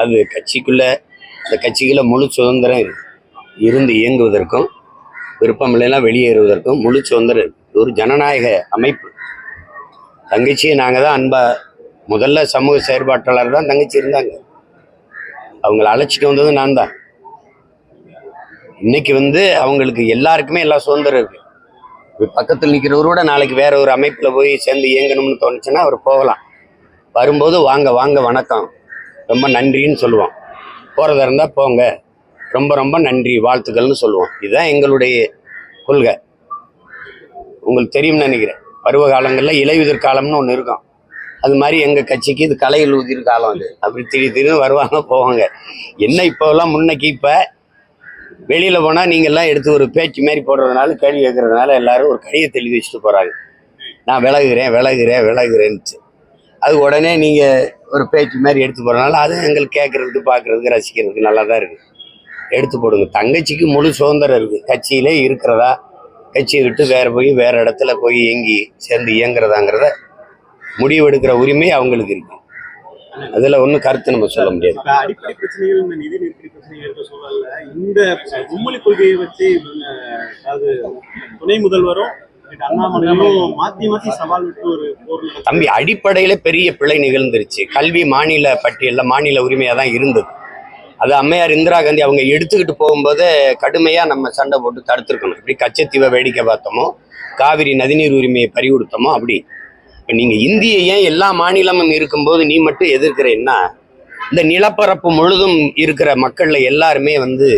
அது கட்சிக்குள்ளே அந்த கட்சிக்குள்ள முழு சுதந்திரம் இருந்து இயங்குவதற்கும் விருப்பம் இல்லைன்னா வெளியேறுவதற்கும் முழு சுதந்திரம் ஒரு ஜனநாயக அமைப்பு. தங்கச்சியை நாங்கள் தான் அன்பாக முதல்ல சமூக செயற்பாட்டாளர் தான் தங்கச்சி இருந்தாங்க. அவங்கள அழைச்சிட்டு வந்தது நான் தான். இன்னைக்கு வந்து அவங்களுக்கு எல்லாருக்குமே எல்லா சுதந்திரம் இருக்குது பக்கத்தில் நிற்கிறவரோட நாளைக்கு வேற ஒரு அமைப்பில் போய் சேர்ந்து இயங்கணும்னு தோணுச்சுன்னா அவர் போகலாம். வரும்போது வாங்க வாங்க வணக்கம். ரொம்ப நன்றின்னு சொல்லுவோம் போகிறதா இருந்தால் போங்க. ரொம்ப ரொம்ப நன்றி வாழ்த்துக்கள்னு சொல்லுவோம் இதுதான் எங்களுடைய கொள்கை. உங்களுக்கு தெரியும்னு நினைக்கிறேன். பருவ காலங்களில் இலையுதிர் காலம்னு ஒன்று இருக்கும். அது மாதிரி எங்கள் கட்சிக்கு இது கலையில் உதிர் காலம் அது. அப்படி திடீர் திடீர்னு வருவாங்க போவாங்க. என்ன இப்போலாம் முன்னைக்கு இப்போ வெளியில் போனால் நீங்கள்லாம் எடுத்து ஒரு பேச்சு மாரி போடுறதுனால கேள்வி கேட்குறதுனால எல்லாரும் ஒரு கடிதத்தை எழுதி வச்சுட்டு போகிறாங்க நான் விலகுகிறேன் விலகுறேன் விலகுறேன்ட்டு அது உடனே நீங்கள் ஒரு பேச்சு மாதிரி எடுத்து போகிறனால அது எங்களுக்கு கேட்குறதுக்கு பார்க்குறதுக்கு ரசிக்கிறதுக்கு நல்லா தான் இருக்குது எடுத்து போடுங்க. தங்கச்சிக்கு முழு சுதந்திரம் இருக்குது கட்சியிலே இருக்கிறதா? கட்சியை விட்டு வேறு போய் வேறு இடத்துல போய் இயங்கி சேர்ந்து இயங்குறதாங்கிறத முடிவெடுக்கிற உரிமை அவங்களுக்கு இருக்கு. அதில் ஒன்றும் கருத்து நம்ம சொல்ல முடியாது. அடிப்படை பிரச்சனைகள் இந்த நிதி நெருக்கடி பிரச்சனைகள் இருக்க இந்த மும்மொழி கொள்கையை வச்சு அதாவது துணை முதல்வரும் தம்பி அடிப்படையில பெரிய பிழை நிகழ்ந்துருச்சு. கல்வி மாநில பட்டியல்ல மாநில உரிமையா தான் இருந்தது. அது அம்மையார் இந்திரா காந்தி அவங்க எடுத்துக்கிட்டு போகும்போது கடுமையா நம்ம சண்டை போட்டு தடுத்திருக்கணும். இப்படி கச்சத்தீவை வேடிக்கை பார்த்தோமோ காவிரி நதிநீர் உரிமையை பறிகொடுத்தோமோ அப்படி. இப்ப நீங்க இந்திய ஏன் எல்லா மாநிலமும் இருக்கும்போது நீ மட்டும் எதிர்க்கிறேன்னா இந்த நிலப்பரப்பு முழுதும் இருக்கிற மக்கள்ல எல்லாருமே வந்து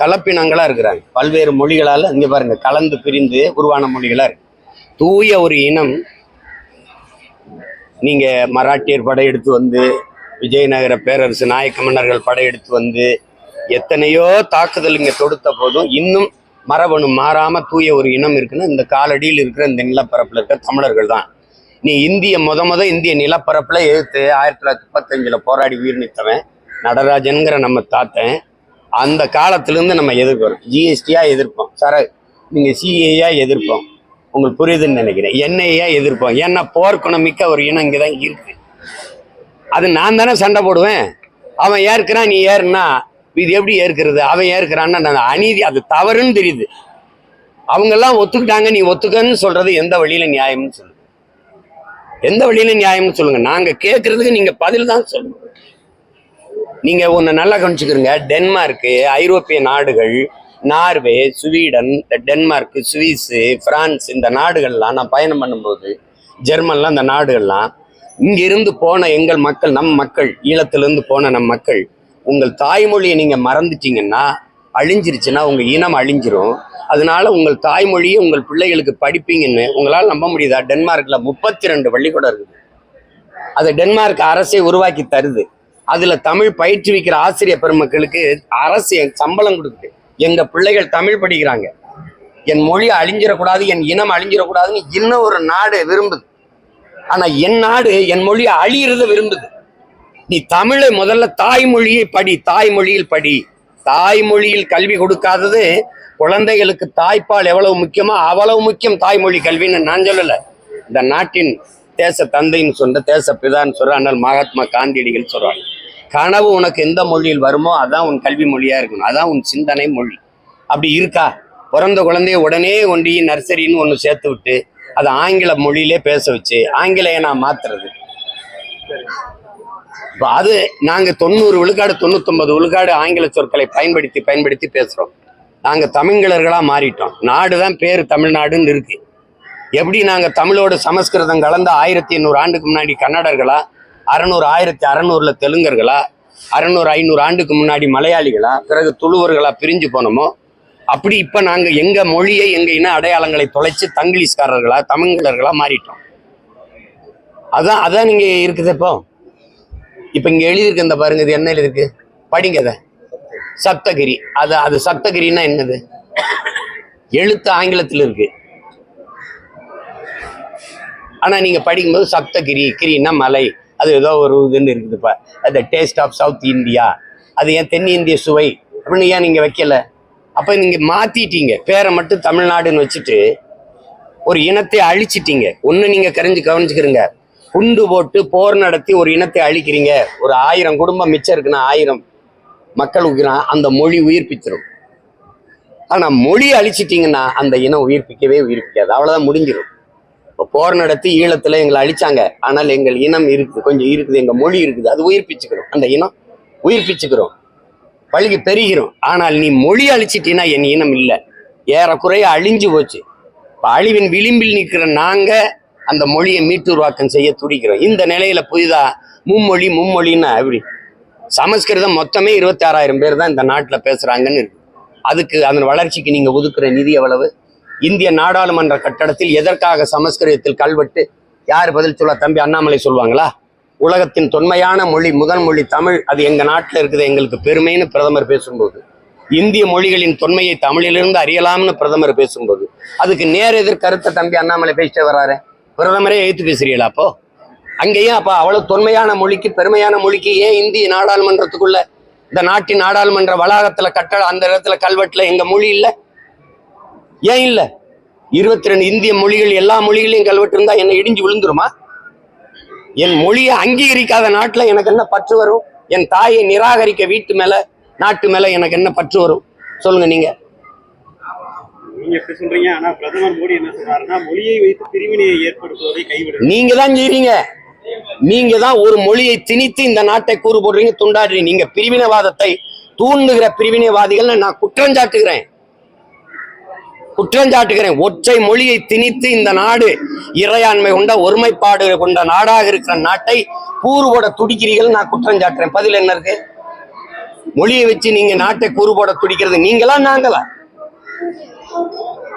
கலப்பினங்களாக இருக்கிறாங்க. பல்வேறு மொழிகளால் இங்கே பாருங்கள் கலந்து பிரிந்து உருவான மொழிகளாக இருக்கு. தூய ஒரு இனம் நீங்கள் மராட்டியர் படையெடுத்து வந்து விஜயநகர பேரரசு நாயக்க மன்னர்கள் படையெடுத்து வந்து எத்தனையோ தாக்குதல் இங்கே தொடுத்த போதும் இன்னும் மரபணு மாறாமல் தூய ஒரு இனம் இருக்குன்னா இந்த காலடியில் இருக்கிற இந்த நிலப்பரப்பில் இருக்கிற தமிழர்கள் தான். நீ இந்திய முத முத இந்திய நிலப்பரப்பில் எதிர்த்து ஆயிரத்தி தொள்ளாயிரத்தி முப்பத்தஞ்சில் போராடி உயிர் நீத்தவன் நடராஜனுங்கிற நம்ம தாத்தன் அந்த காலத்திலேருந்து நம்ம எதிர்க்கிறோம். ஜிஎஸ்டியாக எதிர்ப்போம். சார நீங்கள் சிஏயாக எதிர்ப்போம். உங்களுக்கு புரியுதுன்னு நினைக்கிறேன். என்ஐயா எதிர்ப்போம். ஏன்னா போர்க்குணம் மிக்க ஒரு இனம் இங்கே தான் இருக்கு. அது நான் தானே சண்டை போடுவேன். அவன் ஏற்கிறான் நீ ஏறுனா இது எப்படி ஏற்கிறது? அவன் ஏற்கிறான்னா நான் அநீதி அது தவறுன்னு தெரியுது. அவங்கெல்லாம் ஒத்துக்கிட்டாங்க நீ ஒத்துக்கன்னு சொல்றது எந்த வழியில நியாயம்னு சொல்லுங்க. எந்த வழியில நியாயம்னு சொல்லுங்க. நாங்க கேட்கறதுக்கு நீங்க பதில் தான் சொல்லுங்க. நீங்க ஒன்னு நல்லா கவனிச்சுக்கிறீங்க. டென்மார்க்கு ஐரோப்பிய நாடுகள் நார்வே ஸ்வீடன் இந்த டென்மார்க் சுவிஸு பிரான்ஸ் இந்த நாடுகள்லாம் நான் பயணம் பண்ணும்போது ஜெர்மன்லாம் இந்த நாடுகள்லாம் இங்கிருந்து போன எங்கள் மக்கள் நம் மக்கள் ஈழத்திலிருந்து போன நம் மக்கள் உங்கள் தாய்மொழியை நீங்கள் மறந்துட்டீங்கன்னா அழிஞ்சிருச்சுன்னா உங்கள் இனம் அழிஞ்சிரும். அதனால உங்கள் தாய்மொழியை உங்கள் பிள்ளைகளுக்கு படிப்பீங்கன்னு உங்களால் நம்ப முடியுதா? டென்மார்க்கில் முப்பத்தி ரெண்டு பள்ளிக்கூடம் இருக்குது. அதை டென்மார்க் அரசே உருவாக்கி தருது. அதுல தமிழ் பயிற்றுவிக்கிற ஆசிரியர் பெருமக்களுக்கு அரசு என் சம்பளம் கொடுக்குது. எங்க பிள்ளைகள் தமிழ் படிக்கிறாங்க. என் மொழி அழிஞ்சிடக்கூடாது என் இனம் அழிஞ்சிடக்கூடாதுன்னு இன்னும் ஒரு நாடு விரும்புது. ஆனா என் நாடு என் மொழி அழியிறத விரும்புது. நீ தமிழை முதல்ல தாய்மொழியை படி தாய்மொழியில் படி. தாய்மொழியில் கல்வி கொடுக்காதது குழந்தைகளுக்கு தாய்ப்பால் எவ்வளவு முக்கியமோ அவ்வளவு முக்கியம் தாய்மொழி கல்வின்னு நான் சொல்லல. இந்த நாட்டின் தேச தந்தைன்னு சொல்ற தேச பிதான்னு சொல்ற ஆனால் மகாத்மா காந்தியடிகள் சொல்றாங்க. கனவு உனக்கு எந்த மொழியில் வருமோ அதான் உன் கல்வி மொழியாக இருக்கணும். அதான் உன் சிந்தனை மொழி. அப்படி இருக்கா? பிறந்த குழந்தைய உடனே ஒண்டி நர்சரின்னு ஒன்று சேர்த்து விட்டு அதை ஆங்கில மொழியிலே பேச வச்சு ஆங்கிலேய நான் மாத்துறது. இப்போ அது நாங்கள் தொண்ணூறு விழுக்காடு தொண்ணூத்தொன்பது விழுக்காடு ஆங்கில சொற்களை பயன்படுத்தி பயன்படுத்தி பேசுகிறோம் நாங்கள் தமிழ்களர்களா மாறிட்டோம். நாடு தான் பேர் தமிழ்நாடுன்னு இருக்கு. எப்படி நாங்கள் தமிழோட சமஸ்கிருதம் கலந்த ஆயிரத்தி எண்ணூறு ஆண்டுக்கு முன்னாடி கன்னடர்களாக அறநூறு ஆயிரத்தி அறநூறுல தெலுங்கர்களா? அறநூறு ஐநூறு ஆண்டுக்கு முன்னாடி மலையாளிகளா? பிறகு துளுவர்களா பிரிஞ்சு போனோமோ? அப்படி இப்ப நாங்க எங்க மொழியை எங்க இன அடையாளங்களை தொலைச்சு தங்கிலீஷ்காரர்களா தமிழர்களா மாறிட்டோம். அதான் அதான் நீங்க இருக்குது இப்போ. இப்ப இங்க எழுதியிருக்கு இந்த பாருங்க இது என்ன எழுதிருக்கு படிங்க அதை சப்தகிரி. அது அது சப்தகிரின்னா என்னது? எழுத்து ஆங்கிலத்தில் இருக்கு. ஆனா நீங்க படிக்கும்போது சப்தகிரி கிரின்னா மலை. அது ஏதோ ஒரு இதுன்னு இருக்குதுப்பா அந்த டேஸ்ட் ஆஃப் சவுத் இந்தியா அது ஏன் தென்னிந்திய சுவை? அப்படின்னு ஏன் நீங்கள் வைக்கல? அப்போ நீங்கள் மாற்றிட்டீங்க பேரை மட்டும் தமிழ்நாடுன்னு வச்சுட்டு ஒரு இனத்தை அழிச்சிட்டீங்க. ஒன்று நீங்கள் கரைஞ்சு கவனிச்சுக்கிறீங்க. குண்டு போட்டு போர் நடத்தி ஒரு இனத்தை அழிக்கிறீங்க. ஒரு ஆயிரம் குடும்பம் மிச்சம் இருக்குன்னா ஆயிரம் மக்கள் அந்த மொழி உயிர்ப்பிச்சிடும் ஆனால் மொழி அழிச்சிட்டிங்கன்னா அந்த இனம் உயிர்ப்பிக்கவே உயிர்ப்பிக்காது. அவ்வளோதான் முடிஞ்சிடும் இப்போ போர் நடத்தி ஈழத்துல எங்களை அழிச்சாங்க. ஆனால் எங்கள் இனம் இருக்குது கொஞ்சம் இருக்குது எங்க மொழி இருக்குது. அது உயிர்ப்பிச்சுக்கிறோம். அந்த இனம் உயிர்ப்பிச்சுக்கிறோம். பழகி பெருகிறோம். ஆனால் நீ மொழி அழிச்சிட்டீன்னா என் இனம் இல்லை. ஏறக்குறைய அழிஞ்சு போச்சு. இப்போ அழிவின் விளிம்பில் நிற்கிற நாங்க அந்த மொழியை மீட்டுருவாக்கம் செய்ய துடிக்கிறோம். இந்த நிலையில புதிதா மும்மொழி மும்மொழின்னா எப்படி? சமஸ்கிருதம் மொத்தமே இருபத்தி ஆறாயிரம் பேர் தான் இந்த நாட்டில் பேசுறாங்கன்னு இருக்கு. அதுக்கு அதன் வளர்ச்சிக்கு நீங்க ஒதுக்குற நிதி எவ்வளவு? இந்திய நாடாளுமன்ற கட்டடத்தில் எதற்காக சமஸ்கிருதத்தில் கல்வெட்டு? யார் பதில் சொல்ல? தம்பி அண்ணாமலை சொல்லுவாங்களா உலகத்தின் தொன்மையான மொழி முதல் மொழி தமிழ். அது எங்க நாட்டில் இருக்குது எங்களுக்கு பெருமைன்னு பிரதமர் பேசும்போது. இந்திய மொழிகளின் தொன்மையை தமிழிலிருந்து அறியலாம்னு பிரதமர் பேசும்போது. அதுக்கு நேர் எதிர் கருத்தை தம்பி அண்ணாமலை பேசிட்டே வராரு. பிரதமரே எழுத்து பேசுறீங்களா அப்போ? அங்கேயும் அப்போ அவ்வளவு தொன்மையான மொழிக்கு பெருமையான மொழிக்கு ஏன் இந்திய நாடாளுமன்றத்துக்குள்ள இந்த நாட்டின் நாடாளுமன்ற வளாகத்துல கட்டட அந்த இடத்துல கல்வெட்டுல எங்கள் மொழி இல்லை? ஏன் இல்ல? இருபத்தி ரெண்டு இந்திய மொழிகள் எல்லா மொழிகளையும் கல்வெட்டு இருந்தா என்ன இடிஞ்சு விழுந்துருமா? என் மொழியை அங்கீகரிக்காத நாட்டுல எனக்கு என்ன பற்று வரும்? என் தாயை நிராகரிக்க வீட்டு மேல நாட்டு மேல எனக்கு என்ன பற்று வரும்? சொல்லுங்க நீங்க. நீங்க தான் செய்றீங்க. நீங்க தான் ஒரு மொழியை திணித்து இந்த நாட்டை கூறு போடுறீங்க துண்டாடுறீங்க. நீங்க பிரிவினைவாதத்தை தூண்டுகிற பிரிவினைவாதிகள் நான் குற்றம் சாட்டுகிறேன். குற்றஞ்சாட்டுகிறேன் ஒற்றை மொழியை திணித்து இந்த நாடு இறையாண்மை கொண்ட ஒருமைப்பாடு கொண்ட நாடாக இருக்கிற நாட்டை கூறுபட துடிக்கிறீர்கள் நான் குற்றம் சாட்டுறேன். பதில் என்ன இருக்கு? மொழியை வச்சு நீங்க நாட்டை கூறுபட துடிக்கிறது நீங்களா நாங்களா?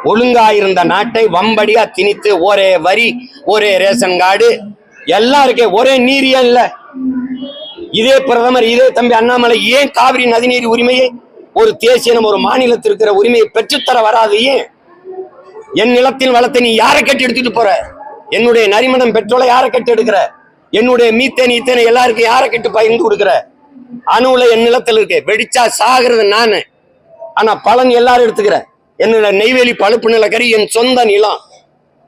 ஒழுங்கா இருந்த நாட்டை வம்படியா திணித்து ஒரே வரி ஒரே ரேஷன் கார்டு எல்லாம் இருக்கே ஒரே நீரியா இல்ல? இதே பிரதமர் இதே தம்பி அண்ணாமலை ஏன் காவிரி நதிநீர் உரிமையை ஒரு தேசியனும் ஒரு மாநிலத்தில் இருக்கிற உரிமையை பெற்றுத்தர வராது ஏன்? என் நிலத்தின் வளத்தை நீ யாரை கட்டி எடுத்துட்டு போற? என்னுடைய நரிமணம் பெட்ரோலை யாரை கட்டி எடுக்கிற? என்னுடைய மீத்தேன் ஈத்தேன் எல்லாருக்கும் யாரை கட்டி பகிர்ந்து கொடுக்குற? அணுவுல என் நிலத்தில் இருக்கு. வெடிச்சா சாகிறது நானு. ஆனா பலன் எல்லாரும் எடுத்துக்கிற. என்னோட நெய்வேலி பழுப்பு நிலக்கரி என் சொந்த நிலம்.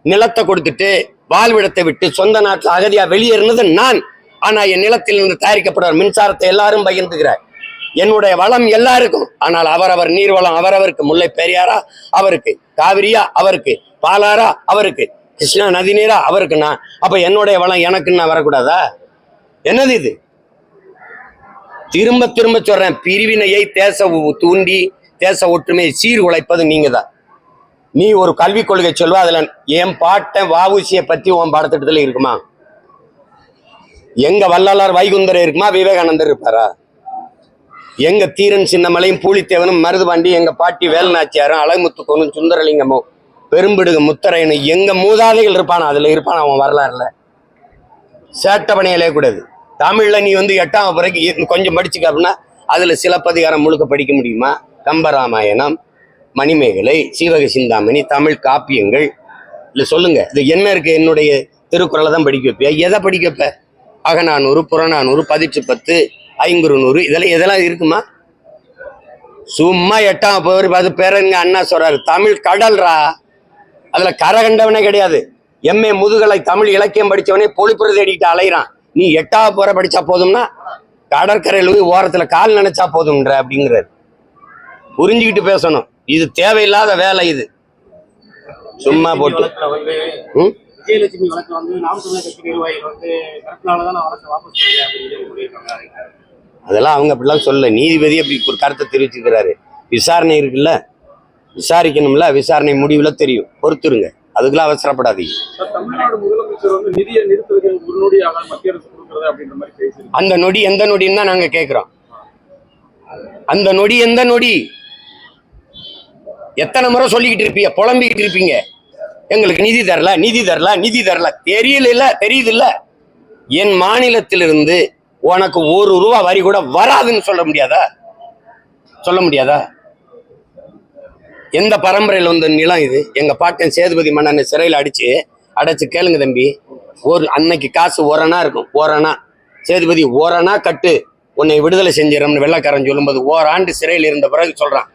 நிலத்தை கொடுத்துட்டு வாழ்விடத்தை விட்டு சொந்த நாட்டில் அகதியா வெளியேறினது நான். ஆனா என் நிலத்தில் இருந்து தயாரிக்கப்படுற மின்சாரத்தை எல்லாரும் பகிர்ந்துகிறார் என்னுடைய வளம் எல்லாருக்கும். ஆனால் அவரவர் நீர் வளம் அவரவருக்கு முல்லை பெரியாரா அவருக்கு காவிரியா அவருக்கு பாலாரா அவருக்கு கிருஷ்ணா நதி நீரா அவருக்குண்ணா. அப்ப என்னுடைய வளம் எனக்கு நான் வரக்கூடாதா? என்னது இது? திரும்ப திரும்ப சொல்றேன் பிரிவினையை தேச தூண்டி தேச ஒற்றுமையை சீர்குலைப்பது நீங்க தான் நீ ஒரு கல்விக் கொள்கை சொல்வ அதுல என் பாட்டன் வாவுசியை பத்தி உன் பாடத்திட்டத்துல இருக்குமா? எங்க வள்ளலார் வைகுந்தர் இருக்குமா? விவேகானந்தர் இருப்பாரா? எங்க தீரன் சின்னமலையும் பூலித்தேவனும் மருதுபாண்டி எங்க பாட்டி வேலுநாச்சியாரும் அழகுமுத்துக்கோனும் சுந்தரலிங்கமும் பெரும்பிடுக முத்தரையனும் எங்க மூதாதைகள் இருப்பானா? அதுல இருப்பான் அவன் வரலாறுல? சேட்டை பணியலே கூடாது. தமிழ்ல நீ வந்து எட்டாம் பிறகு கொஞ்சம் படிச்சுக்க அப்படின்னா அதுல சிலப்பதிகாரம் முழுக்க படிக்க முடியுமா? கம்பராமாயணம் மணிமேகலை சீவக சிந்தாமணி தமிழ் காப்பியங்கள். இல்லை சொல்லுங்க. இது என்ன இருக்கு? என்னுடைய திருக்குறளை தான் படிக்க வைப்பியா? எதை படிக்க வைப்ப? அகநானூறு புறநானூறு பதிற்று பத்து ஐங்குறு நூறு இதெல்லாம் இதெல்லாம் இருக்குமா? சும்மா எட்டாம் வகுப்பு அது பேரங்க அண்ணா சொல்றாரு தமிழ் கடல்ரா அதுல கரை கண்டவனே கிடையாது. எம்ஏ முதுகலை தமிழ் இலக்கியம் படிச்சவனே பொழிப்புற தேடிக்கிட்டு அலைகிறான் நீ எட்டாவது போற படிச்சா போதும்னா கடற்கரையில் போய் ஓரத்துல கால் நினைச்சா போதும்ன்ற அப்படிங்கிறாரு. புரிஞ்சுக்கிட்டு பேசணும். இது தேவையில்லாத வேலை இது. சும்மா போட்டு? விஜயலட்சுமி வழக்கு வந்து நாம் தமிழர் கட்சி நிர்வாகிகள் வந்து கருத்தினால தான் நான் வழக்கை வாபஸ் அதெல்லாம் அவங்க அப்படிலாம் சொல்ல நீதிபதி அப்படி ஒரு கருத்தை தெரிவிச்சுக்கிறாரு விசாரணை இருக்குல்ல? விசாரிக்கணும்ல? விசாரணை முடிவுல தெரியும். பொறுத்துருங்க. அதுக்கெல்லாம் அவசரப்படாதீங்க. அந்த நொடி எந்த நொடின்னு தான் நாங்க கேட்கிறோம் அந்த நொடி எந்த நொடி? எத்தனை முறை சொல்லிக்கிட்டு இருப்பீங்க? புலம்பிக்கிட்டு இருப்பீங்க. எங்களுக்கு நிதி தரல நிதி தரல நிதி தரல. தெரியல இல்ல தெரியுது இல்ல. என் மாநிலத்திலிருந்து உனக்கு ஒரு ரூபா வரி கூட வராதுன்னு சொல்ல முடியாதா? சொல்ல முடியாதா? எந்த பரம்பரையில் வந்த நிலம் இது? எங்கள் பாட்டன் சேதுபதி மன்னனை சிறையில் அடித்து அடைச்சு கேளுங்க தம்பி. ஒரு அன்னைக்கு காசு ஓரணா இருக்கும். ஓரணா சேதுபதி ஓரணா கட்டு. உன்னை விடுதலை செஞ்சிடறோம்னு வெள்ளக்காரன் சொல்லும்போது ஓராண்டு சிறையில் இருந்த பிறகு சொல்கிறான்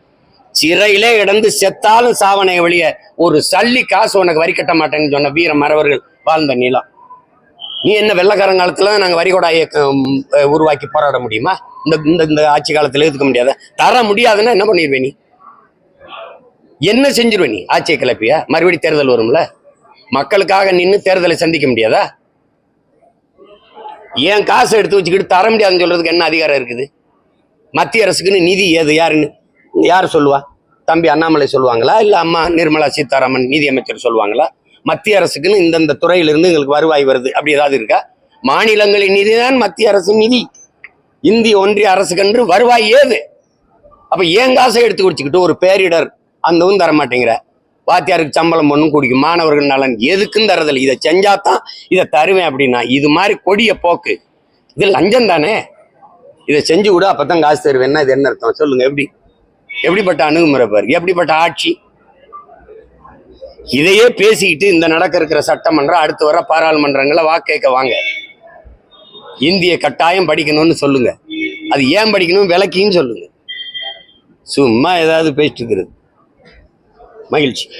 சிறையிலே இடந்து செத்தாலும் சாவனை வெளிய ஒரு சல்லி காசு உனக்கு வரி கட்ட மாட்டேன்னு சொன்ன வீர மறவர்கள் வாழ்ந்த நிலம். நீ என்ன வெள்ளக்காரங்காலத்துல நாங்கள் வரிகோடா இயக்கம் உருவாக்கி போராட முடியுமா? இந்த இந்த இந்த ஆட்சி காலத்தில் எதுக்க முடியாத? தர முடியாதுன்னா என்ன பண்ணிடுவே நீ? என்ன செஞ்சிருவே நீ? ஆட்சியை கிளப்பியா? மறுபடியும் தேர்தல் வரும்ல? மக்களுக்காக நின்று தேர்தலை சந்திக்க முடியாதா? ஏன் காசை எடுத்து வச்சுக்கிட்டு தர முடியாதுன்னு சொல்றதுக்கு என்ன அதிகாரம் இருக்குது? மத்திய அரசுக்குன்னு நிதி ஏது? யாருன்னு? யார் சொல்லுவா? தம்பி அண்ணாமலை சொல்லுவாங்களா? இல்லை அம்மா நிர்மலா சீதாராமன் நிதி அமைச்சர் சொல்லுவாங்களா? மத்திய அரசுக்குன்னு இந்தந்த துறையிலிருந்து எங்களுக்கு வருவாய் வருது. அப்படி ஏதாவது இருக்கா? மாநிலங்களின் நிதி தான் மத்திய அரசு நிதி. இந்திய ஒன்றிய அரசுக்கென்று வருவாய் ஏது? அப்போ ஏன் காசை எடுத்து குடிச்சுக்கிட்டு ஒரு பேரிடர் அந்தவும் தர மாட்டேங்கிற? வாத்தியாருக்கு சம்பளம் ஒன்றும் குடிக்கும் மாணவர்கள் நலன் எதுக்கும் தரதில்லை. இதை செஞ்சாதான் இதை தருவேன் அப்படின்னா இது மாதிரி கொடிய போக்கு. இது லஞ்சம் தானே? இதை செஞ்சு விட அப்போ தான் காசு தருவேன்னா இது என்ன அர்த்தம்? சொல்லுங்கள் எப்படி? எப்படிப்பட்ட அணுகுமுறை பாரு. எப்படிப்பட்ட ஆட்சி? இதையே பேசிக்கிட்டு இந்த நடக்க இருக்கிற சட்டமன்றம் அடுத்து வர பாராளுமன்றங்களை வாக்கு கேட்க வாங்க. இந்திய கட்டாயம் படிக்கணும்னு சொல்லுங்க. அது ஏன் படிக்கணும்? விளக்கின்னு சொல்லுங்க. சும்மா ஏதாவது பேசிட்டு இருக்கிறது. மகிழ்ச்சி.